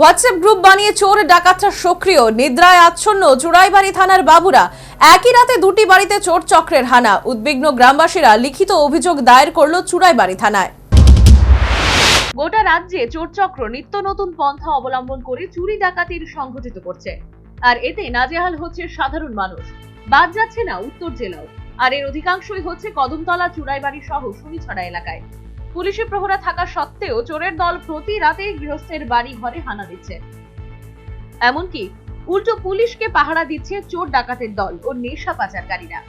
WhatsApp group বানিয়ে চোর ডাকাতরা সক্রিয়, নিদ্রায় আচ্ছন্ন চুড়াইবাড়ি থানার বাবুরা। একই রাতে দুটি বাড়িতে চোর চক্রের হানা। উদ্বিগ্ন গ্রামবাসীরা লিখিত অভিযোগ দায়ের করল চুড়াইবাড়ি থানায়। গোটা রাজ্যে চোরচক্র নিত্য নতুন পন্থা অবলম্বন করে চুরি ডাকাতির সংঘটিত করছে। আর এতে নাজেহাল হচ্ছে সাধারণ মানুষ। বাদ যাচ্ছে না উত্তর জেলাও। আর এর অধিকাংশই হচ্ছে কদমতলা চুড়াইবাড়ি সহ সুনিছড়া এলাকায়। পুলিশি প্রহরা থাকা সত্ত্বেও চোরের দল প্রতি রাতেই গৃহস্থের বাড়ি ঘরে হানা দিচ্ছে। এমনকি উল্টো পুলিশকে পাহারা দিচ্ছে চোর ডাকাতের দল ও নেশা পাচারকারীরা।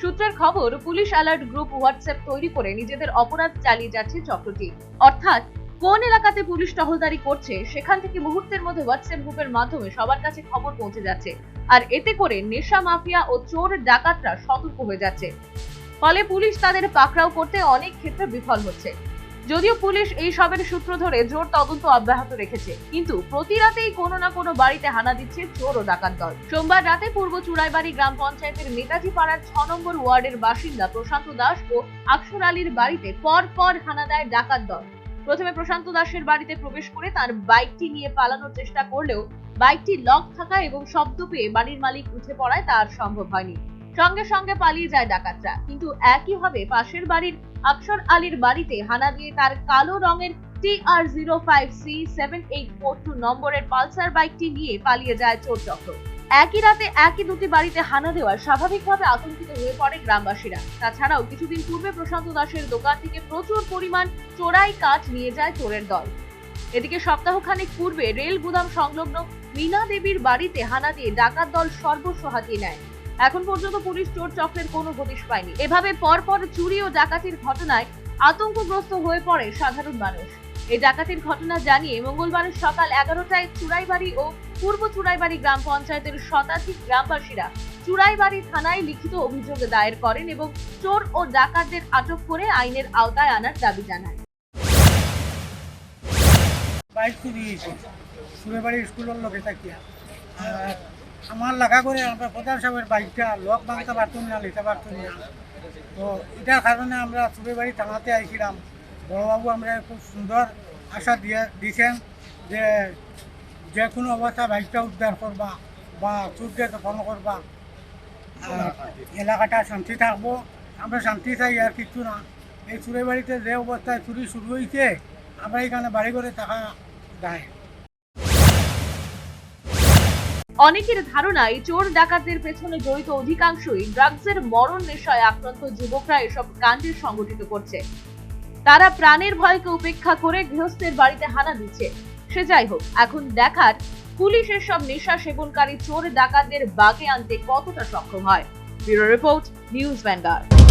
সূত্রের খবর, পুলিশ অ্যালার্ট গ্রুপ হোয়াটসঅ্যাপ তৈরি করে নিজেদের অপরাধ চালিয়ে যাচ্ছে চক্রটি। অর্থাৎ, কোন এলাকাতে পুলিশ টহলদারি করছে, সেখান থেকে মুহূর্তের মধ্যে হোয়াটসঅ্যাপ গ্রুপের মাধ্যমে সবার কাছে খবর পৌঁছে যাচ্ছে। আর এতে করে নেশা, মাফিয়া ও চোর ডাকাতরা সতর্ক হয়ে যাচ্ছে। ফলে পুলিশ তাদের পাকড়াও করতে অনেক ক্ষেত্রে বিফল হচ্ছে। যদিও পুলিশ এই সবের সূত্র ধরে জোর তদন্ত অব্যাহত রেখেছে, কিন্তু প্রতি রাতেই কোনো না কোনো বাড়িতে হানা দিচ্ছে চোর ও ডাকাত দল। সোমবার রাতে পূর্ব চুড়াইবাড়ি গ্রাম পঞ্চায়েতের নেতাজি পাড়ার ছ নম্বর ওয়ার্ডের বাসিন্দা প্রশান্ত দাস ও আকসর আলীর বাড়িতে পর পর হানা দেয় ডাকাত দল। প্রথমে প্রশান্ত দাসের বাড়িতে প্রবেশ করে তার বাইকটি নিয়ে পালানোর চেষ্টা করলেও বাইকটি লক থাকা এবং শব্দ পেয়ে বাড়ির মালিক উঠে পড়ায় তা আর সম্ভব হয়নি। সঙ্গে সঙ্গে পালিয়ে যায় ডাকাতরা। কিন্তু একইভাবে পাশের বাড়ির আকসর আলীর বাড়িতে হানা দিয়ে তার কালো রঙের T R zero five C seven eight four two নম্বরের পালসার বাইকটি নিয়ে পালিয়ে যায় চোর চক্র। একই রাতে একই দুটি বাড়িতে হানা দেওয়ায় স্বাভাবিকভাবে আতঙ্কিত হয়ে পড়ে গ্রামবাসীরা। তাছাড়াও কিছুদিন পূর্বে প্রশান্ত দাসের দোকান থেকে প্রচুর পরিমাণ চোরাই কাঠ নিয়ে যায় চোরের দল। এদিকে সপ্তাহখানেক পূর্বে রেল গুদাম সংলগ্ন মীনা দেবীর বাড়িতে হানা দিয়ে ডাকাত দল সর্বস্ব হাতিয়ে নেয়। এখন পর্যন্ত পুলিশ চোর চক্রের কোনো হদিশ পায়নি। এভাবে পরপর চুরি ও ডাকাতির ঘটনায় আতঙ্কগ্রস্ত হয়ে পড়ে সাধারণ মানুষ। এই ডাকাতির ঘটনা জানিয়ে মঙ্গলবার সকাল এগারোটায় চুড়াইবাড়ি ও পূর্ব চুড়াইবাড়ি গ্রাম পঞ্চায়েতের শতাধিক গ্রামবাসীরা চুড়াইবাড়ি থানায় লিখিত অভিযোগ দায়ের করেন এবং চোর ও ডাকাতদের আটক করে আইনের আওতায় আনার দাবি জানায় বাইক চুরি হয়েছে সুরেবাড়ি স্কুলের লোকে থাকিয়া আমার লাগা করে আমরা প্রধান সাহেবের বাইকটা লক ভাঙতে পারতাম না নিতে পারতাম না। তো এটার কারণে আমরা সুরেবাড়ি থানাতে আইছিলাম। বড়বাবু আমরা খুব সুন্দর আশা দিয়ে দিয়েছেন যে যে কোনো অবস্থা বাইকটা উদ্ধার করবা বা চুরকে দখল করবা। এলাকাটা শান্তি থাকব। আমরা শান্তি চাই, আর কিছু না। এই চুরে বাড়িতে যে অবস্থায় চুরি শুরু হয়েছে আমরা এখানে বাড়ি করে টাকা দেয় অনেকের ধারণা এই চোর ডাকাতদের পেছনে জড়িত অধিকাংশই ড্রাগসের মরণ নেশায় আক্রান্ত যুবকরা এসব কাণ্ডের সংগঠিত করছে। তারা প্রাণের ভয়কে উপেক্ষা করে গৃহস্থের বাড়িতে হানা দিচ্ছে। সে যাই হোক, এখন দেখার পুলিশ এসব নেশা সেবনকারী চোর ডাকাতদের বাগে আনতে কতটা সক্ষম হয়। Bureau report, news Vanguard.